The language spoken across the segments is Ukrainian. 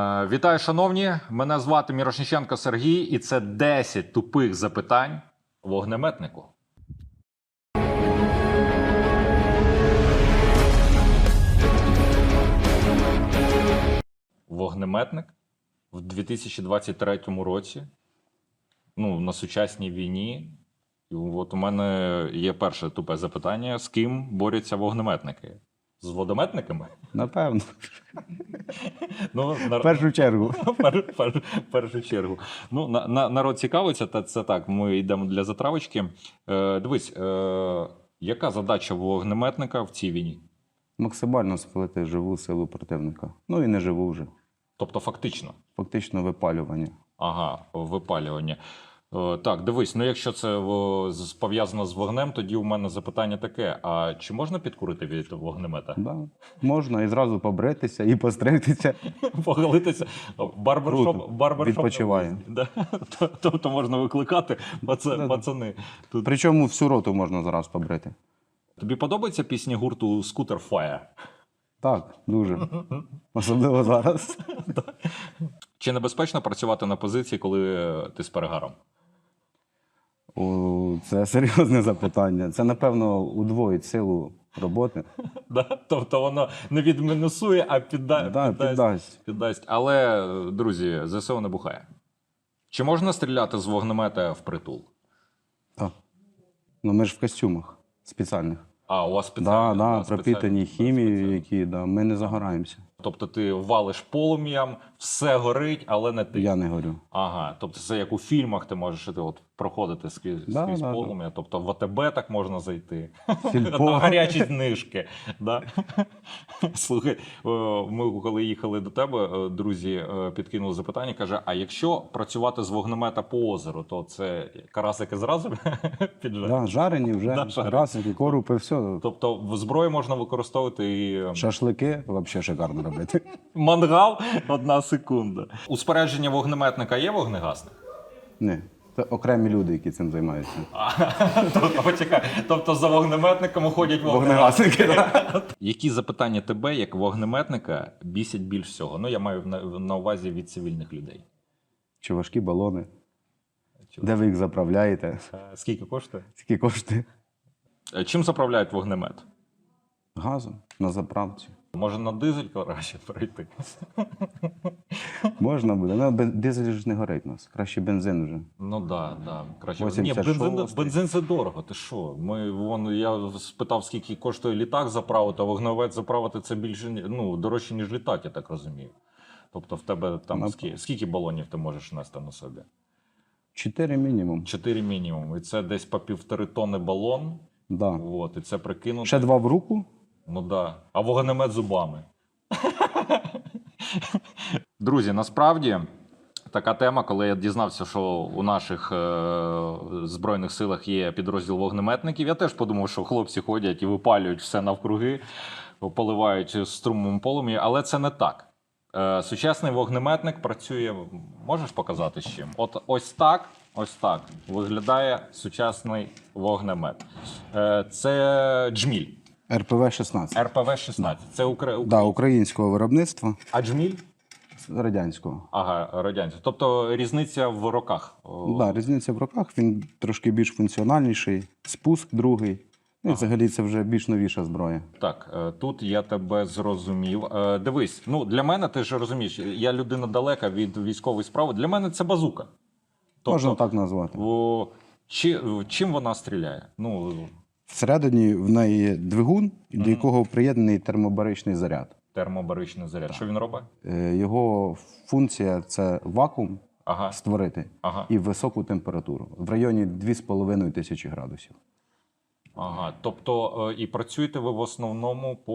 Е, Вітаю, шановні! Мене звати Мірошниченко Сергій, і це 10 тупих запитань вогнеметнику. Вогнеметник в 2023 році, ну, на сучасній війні. От у мене є перше тупе запитання: з ким борються вогнеметники? З водометниками? Напевно, Ну, на... в першу чергу. Пер, пер, першу чергу. Ну, на, на, народ цікавиться, та це так. Ми йдемо для затравочки. Е, дивись, е, яка задача вогнеметника в цій війні? Максимально спалити живу силу противника. Ну і не живу вже. Тобто, фактично, Фактично випалювання. ага, випалювання. Е, так, дивись, ну якщо це пов'язано з вогнем, тоді у мене запитання таке: а чи можна підкурити від вогнемета? Да. Можна і зразу побритися і постригтися. Поголитися. Барбершоп, барбершоп Відпочиває. Да. Тобто можна викликати пацани. Тут Причому всю роту можна зараз побрити. Тобі подобаються пісні гурту Scooter Fire? Так, дуже. Особливо зараз. Чи небезпечно працювати на позиції, коли ти з перегаром? Це серйозне запитання. Це, напевно, удвоїть силу роботи. Да? Тобто воно не відмінусує, а підда... Да, піддасть, піддасть. піддасть. Але, друзі, ЗСУ не бухає. Чи можна стріляти з вогнемета в притул? Так. Ну ми ж в костюмах спеціальних. А, у вас Да, спеціально. да, спеціально- пропитані хімією, які да, ми не загораємося. Тобто ти валиш полум'ям, все горить, але не ти. Я не горю. Ага, тобто це як у фільмах, ти можеш іти от проходити скрізь, Да, скрізь да, да. Тобто в АТБ так можна зайти. На гарячі знижки. Да? Слухай, ми коли їхали до тебе, е, друзі е, підкинули запитання. Каже: а якщо працювати з вогнемета по озеру, то це карасики зразу піджарять? Да, жарені вже, жарені. расики, корупи, все. Тобто в зброї можна використовувати і е, Шашлики взагалі шикарно робити. мангал одна секунда. У спорядження вогнеметника є вогнегасник? Ні, це окремі люди, які цим займаються. Тобто, почекай, тобто за вогнеметником ходять вогнегасники. Які запитання тебе, як вогнеметника, бісять більш всього? Ну, я маю на, на увазі від цивільних людей. Чи важкі балони? Де ви їх заправляєте? Е, Скільки коштує? Скільки коштує? Е, Чим заправляють вогнемет? Газом на заправці. Може на дизель краще перейти? Можна буде. Ну, бен- дизель ж не горить у нас. Краще бензин вже. Ну да, да. Краще. Ні, 86. бензин, бензин це дорого. Ти що? Ми вон я спитав, скільки коштує літак заправити, а вогнемет заправити це більше ні- ну, дорожче, ніж літак, я так розумію. Тобто в тебе там Ну, скільки, скільки балонів ти можеш нести на собі? Чотири мінімум. Чотири мінімум. І це десь по півтори тонни балон. Да. От, і це прикинути. Ще два в руку. Ну да. А вогнемет зубами. Друзі, насправді така тема, коли я дізнався, що у наших е- збройних силах є підрозділ вогнеметників, я теж подумав, що хлопці ходять і випалюють все навкруги, поливають струмом полум'я, але це не так. Е, сучасний вогнеметник працює. Можеш показати з чим? От ось так, ось так виглядає сучасний вогнемет. Е, це джміль. РПВ 16. РПВ 16. Це Укра... Да, українського виробництва А джміль? радянського. Ага, радянський. Тобто різниця в роках. Да, різниця в роках, він трошки більш функціональніший, спуск другий. Ну, і взагалі це вже більш новіша зброя. Так, е, тут я тебе зрозумів. Е, Дивись, ну для мене ти ж розумієш, я людина далека від військової справи. Для мене це базука. Тобто, Можна так назвати. о, чи, чим вона стріляє? Ну, Всередині в неї є двигун, до якого приєднаний термобаричний заряд. термобаричний заряд. Що він робить? Е, Його функція це вакуум Ага, створити ага, і високу температуру в районі 2,5 тисячі градусів. Ага. Тобто, е, і працюєте ви в основному по,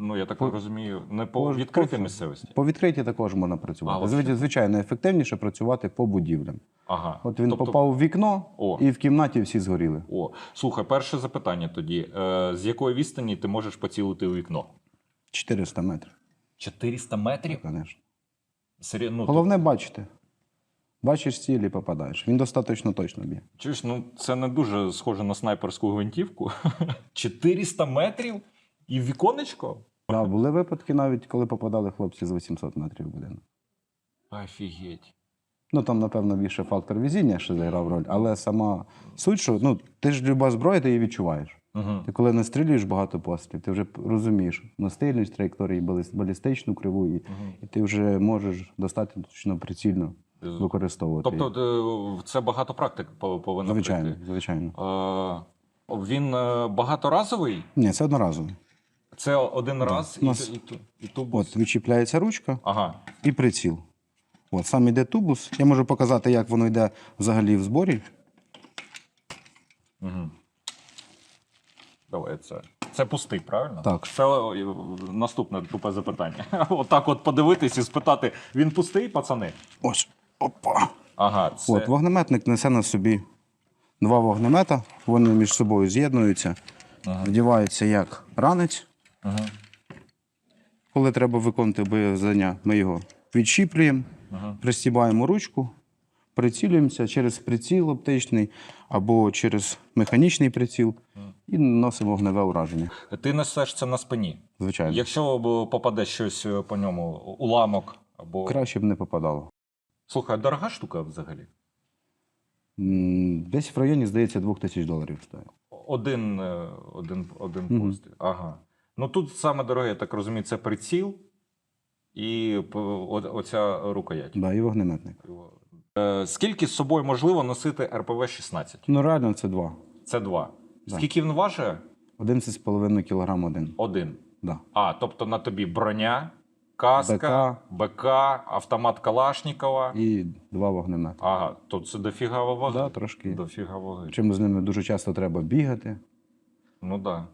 ну я так По- розумію, не по, по- відкритій по- місцевості. По відкритій також можна працювати. Звичайно, звичайно, ефективніше працювати по будівлям. Ага. От він Тобто- попав в вікно, О. і в кімнаті всі згоріли. О, слухай, перше запитання тоді. Е, з якої відстані ти можеш поцілити у вікно? 400 метрів, 400 метрів? звісно. Сері... Ну, Головне бачити. Бачиш цілі, попадаєш. Він достатньо точно б'є. чуєш, ну це не дуже схоже на снайперську гвинтівку. 400 метрів і віконечко? Да, були випадки навіть, коли попадали хлопці з 800 метрів в будинок. Офігеть. Ну там, напевно, більше фактор везіння, що зіграв роль, але сама суть, що ну, ти ж люба зброя, ти її відчуваєш. Угу. Ти коли настрілюєш багато пострілів, ти вже розумієш настильність траєкторії, балістичну криву, і, і ти вже можеш достатньо прицільно використовувати. Тобто е, це багато практик повинно звичайно, прийти. звичайно. Е, Він е, багаторазовий? Ні, це одноразово. Це один раз У нас- і, і, і тубус. От відчіпляється ручка Ага. і приціл. От сам іде тубус. Я можу показати, як воно йде взагалі в зборі. Угу. Давай це. Це пустий, правильно? Так. Це наступне тупе запитання. Отак от подивитись і спитати: він пустий, пацани? Ось. Опа. Ага, це. От вогнеметник несе на собі два вогнемета. Вони між собою з'єднуються, Ага. вдіваються як ранець. Ага. Коли треба виконати бойове завдання, ми його відщіплюємо, Ага. пристібаємо ручку, прицілюємося через приціл оптичний або через механічний приціл і наносимо вогневе ураження. Ти несеш це на спині. Звичайно. Якщо попаде щось е, по ньому, уламок або. Краще б не попадало. Слухай, а дорога штука взагалі. М, Десь в районі, здається, 2000 доларів стоїть. Один, е, один, один Мгм. постріл. Ага. Ну тут саме дороге, я так розумію, це приціл і п- о- оця рукоять. Да, і вогнеметник. Е, Скільки з собою можливо носити РПВ-16? Ну, реально, це два. Це два. Да. Скільки він важить? 11,5 кг один. Один. Да. А, тобто на тобі броня, каска, БК, автомат Калашнікова. І два вогнемети. Ага, то це дофіга ваги. Да, трошки. Дофіга ваги. Чим з ними дуже часто треба бігати. Ну так. Да.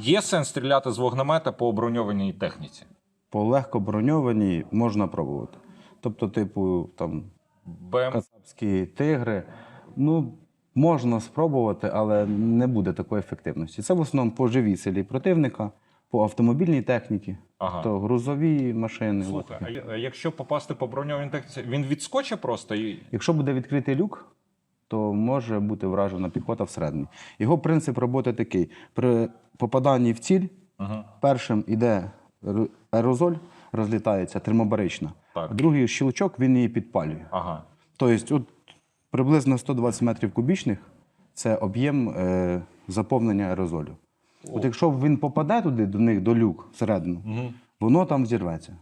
Є сенс стріляти з вогнемета по броньованій техніці. По легко броньованій можна пробувати. Тобто, типу, там БМ. кацапські тигри. Ну, можна спробувати, але не буде такої ефективності. Це в основному по живій силі противника, по автомобільній техніці, Ага. то грузові машини. Слухай, легкі. а якщо попасти по броньованій техніці, він відскочить просто і. Якщо буде відкритий люк, то може бути вражена піхота всередині. Його принцип роботи такий: при попаданні в ціль Угу. першим іде р- аерозоль, розлітається термобарична, Так. а другий щелчок він її підпалює. Ага. Тобто, от приблизно 120 метрів кубічних це об'єм е, заповнення аерозолю. От якщо він попаде туди, до них, до люк всередину, Угу. воно там взірветься.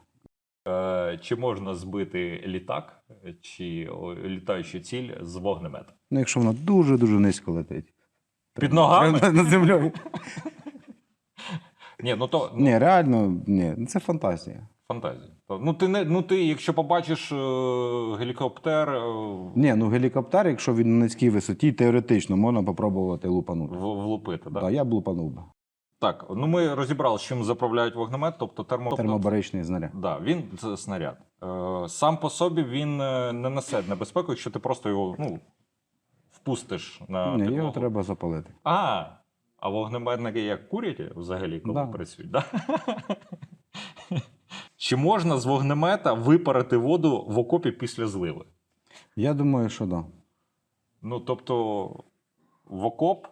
Е, чи можна збити літак чи о, літаючу ціль з вогнемета? Ну, якщо воно дуже-дуже низько летить. Під ногами? Над землею. Ні, ну то ну, Ні, реально, ні, це фантазія. Фантазія. Ну ти не ну ти, якщо побачиш е, гелікоптер е, Ні, ну гелікоптер, якщо він на низькій висоті, теоретично можна попробувати лупанути. влупити, да? Так, я б лупанув би. Так, ну ми розібрали, чим заправляють вогнемет, тобто термо... Термобаричний знаряд. Да, він це снаряд. Е, сам по собі він е, не несе небезпеку, якщо ти просто його ну, впустиш на Ні, підлогу. його треба запалити. А, а вогнеметники як курять взагалі, коли Да. працюють, да? Чи можна з вогнемета випарити воду в окопі після зливи? Я думаю, що так. Да. Ну, тобто, в окоп,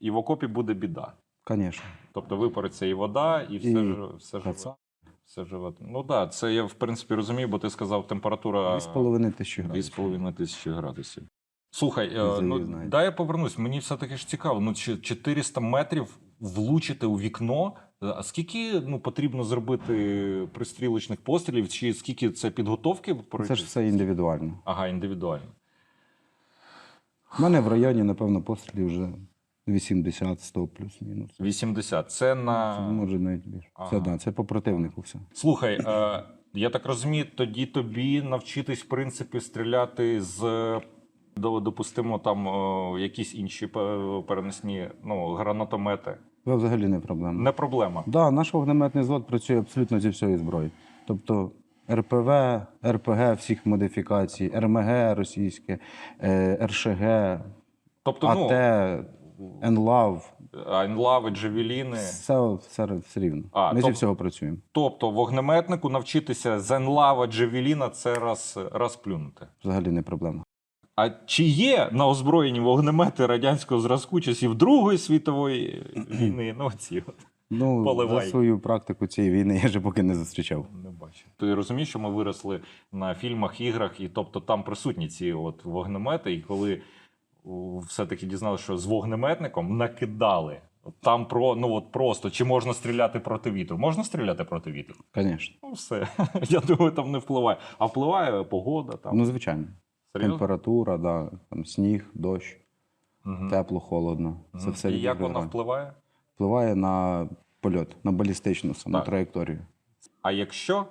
і в окопі буде біда. Звісно. Тобто випариться і вода, і все, І ж, все живе. Кацап. Все живе. Ну так, да, це я в принципі розумію, бо ти сказав температура 2,5 тисячі градусів. 2,5 тисячі градусів. Слухай, е, ну, дай я повернусь. Мені все-таки ж цікаво. Ну, чи 400 метрів влучити у вікно. А скільки ну, потрібно зробити пристрілочних пострілів, чи скільки це підготовки? Це ж все індивідуально. Ага, індивідуально. У мене в районі, напевно, пострілів вже 80-100 плюс-мінус. 80. Це Це на. може навіть більше. Ага. Це, да, це по противнику все. Слухай, е, я так розумію, тоді тобі навчитись, в принципі, стріляти з. Допустимо, там е, якісь інші пе- переносні ну, гранатомети. Це взагалі не проблема. Не проблема. Да, наш вогнеметний звод працює абсолютно зі всієї зброї. Тобто РПВ, РПГ всіх модифікацій, РМГ російське, е, РШГ, Тобто, АТ, НЛАВ. ну, Айнлави, Джавеліни. Все, все, все рівно. А, Ми зі всього працюємо. Тобто, вогнеметнику навчитися з Енлава, Джавеліна це раз, раз плюнути. Взагалі не проблема. А чи є на озброєнні вогнемети радянського зразку часів Другої світової війни? Ну, ці от. Ну, Поливай. за свою практику цієї війни я ще поки не зустрічав. Не бачу. Ти розумієш, що ми виросли на фільмах, іграх, і тобто там присутні ці от вогнемети, і коли все-таки дізналися, що з вогнеметником накидали. Там про ну от просто чи можна стріляти проти вітру? Можна стріляти проти вітру? Звісно. Ну все. Я думаю, там не впливає. А впливає погода там. Ну, звичайно. Серйозно? Температура, да, там, сніг, дощ, Мгм. тепло, холодно. Це Мгм. все І як відіграє. вона впливає? впливає на польот, на балістичну саму Так. траєкторію. А якщо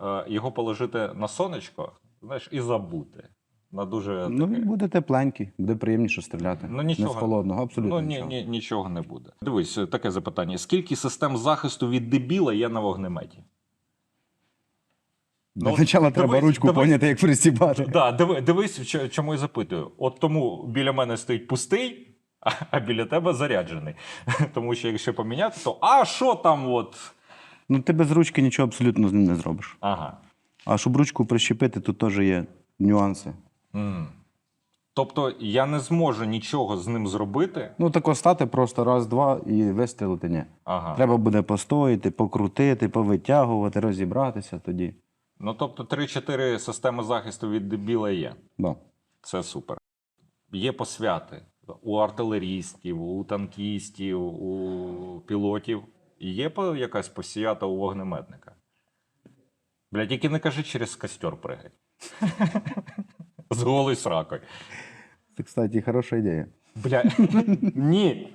е, його положити на сонечко, знаєш, і забути. На дуже Ну, таке- він буде тепленький, буде приємніше стріляти. Ну, нічого. Не з холодного, абсолютно Ну, ні, нічого. ні, нічого не буде. Дивись, таке запитання: скільки систем захисту від дебіла є на вогнеметі? Для Ну, початку дивись, треба ручку дивись. поняти, як пристібати. Да, диви, дивись, чому я запитую. От тому біля мене стоїть пустий, а, а біля тебе заряджений. Тому що якщо поміняти, то а що там от. Ну, ти без ручки нічого абсолютно з ним не зробиш. Ага. А щоб ручку прищепити, тут теж є нюанси. М. Тобто я не зможу нічого з ним зробити. Ну, тако стати просто раз-два і вистрілити ні. Ага. Треба буде постояти, покрутити, повитягувати, розібратися тоді. Ну тобто 3-4 системи захисту від дебіла є. Да. Це супер. Є посвяти у артилерістів, у танкістів, у пілотів. Є по- якась посвята у вогнеметника. Бля, тільки не кажи через костер пригай. З голою сракою. Це, кстати, хороша ідея. Бля, ні.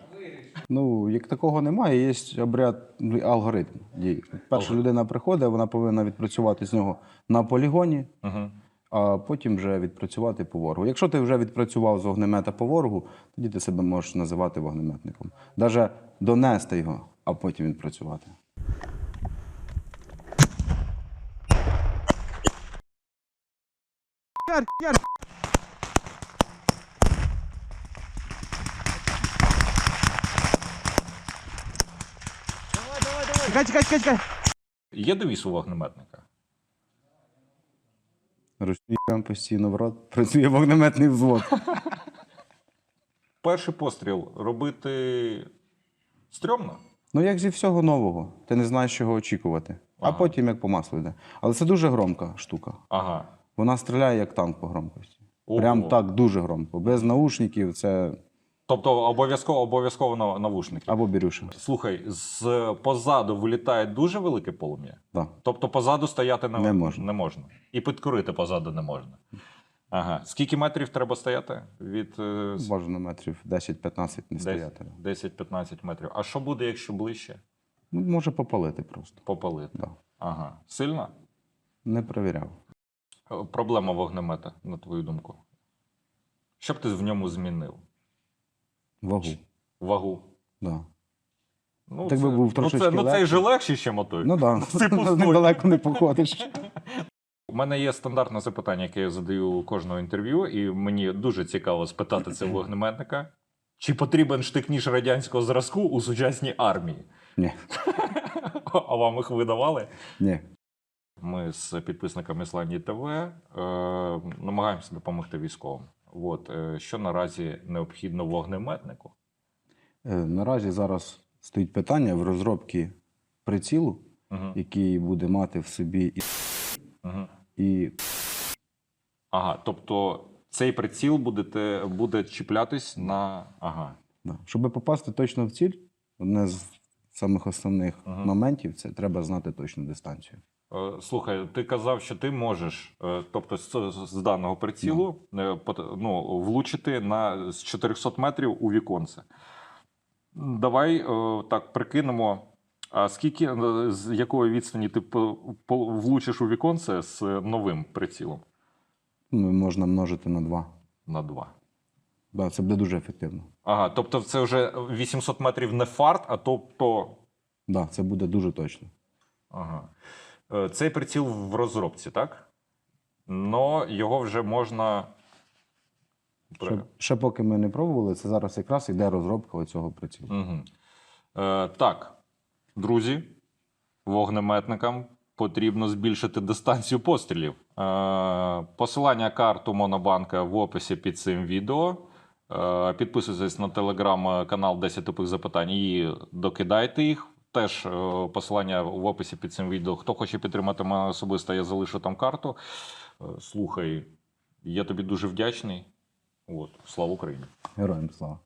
Ну, як такого немає, є обряд ну, алгоритм дій. Перша людина приходить, вона повинна відпрацювати з нього на полігоні, Угу. а потім вже відпрацювати по ворогу. Якщо ти вже відпрацював з вогнемета по ворогу, тоді ти себе можеш називати вогнеметником. Навіть донести його, а потім відпрацювати. Чекай, чекай, чекай, чекай. Є девіз у вогнеметника. Розстрілюємо постійно в рот, працює вогнеметний взвод. Перший постріл робити стрьомно. Ну, як зі всього нового, ти не знаєш, чого очікувати. А потім як по маслу йде. Але це дуже громка штука. Ага. Вона стріляє як танк по громкості. Ого. Прям так дуже громко. Без наушників це Тобто обов'язково обов'язково на- навушники. або бірюша. Слухай, з позаду вилітає дуже велике полум'я. Да. Тобто позаду стояти не, Не можна. не можна. І підкурити позаду не можна. Ага. Скільки метрів треба стояти? Від е, Бажано метрів 10-15 не стояти. 10-15 метрів. А що буде, якщо ближче? Ну, може попалити просто. Попалити. Да. Ага. Сильно? Не перевіряв. Е, Проблема вогнемета, на твою думку. Що б ти в ньому змінив? Вагу. Вагу. Да. Ну, Так би був ну, трошечки це, ну, це легший. же легше, ніж мотой. Ну так, да. недалеко не походиш. У мене є стандартне запитання, яке я задаю кожного інтерв'ю, і мені дуже цікаво спитати це вогнеметника. Чи потрібен штик-ніж радянського зразку у сучасній армії? Ні, А вам їх видавали? ні. Ми з підписниками Ісландії ТВ е, намагаємося допомогти військовим. От, е, що наразі необхідно вогнеметнику? Е, Наразі зараз стоїть питання в розробці прицілу, Угу. який буде мати в собі і, Угу. і Ага, тобто цей приціл будете, буде чіплятись на. Ага. Да. Щоб попасти точно в ціль, одне з самих основних Ага. моментів це треба знати точну дистанцію. Е, Слухай, ти казав, що ти можеш, е, тобто з, даного прицілу, е, ну, влучити на з 400 метрів у віконце. Давай так прикинемо. А скільки з якої відстані ти влучиш у віконце з новим прицілом? Ну, можна множити на два. На 2. Да, це буде дуже ефективно. Ага, тобто це вже 800 метрів не фарт, а тобто. Да, це буде дуже точно. Ага. Е, Цей приціл в розробці, так? Но його вже можна. Ще, ще поки ми не пробували, це зараз якраз іде розробка цього прицілу. Угу. Е, так, друзі, вогнеметникам потрібно збільшити дистанцію пострілів. Е, посилання карту Монобанка в описі під цим відео. Е, підписуйтесь на телеграм-канал 10 тупих запитань і докидайте їх. Теж е, посилання в описі під цим відео. Хто хоче підтримати мене особисто, я залишу там карту. Е, Слухай, я тобі дуже вдячний. От, слава Україні! Героям слава.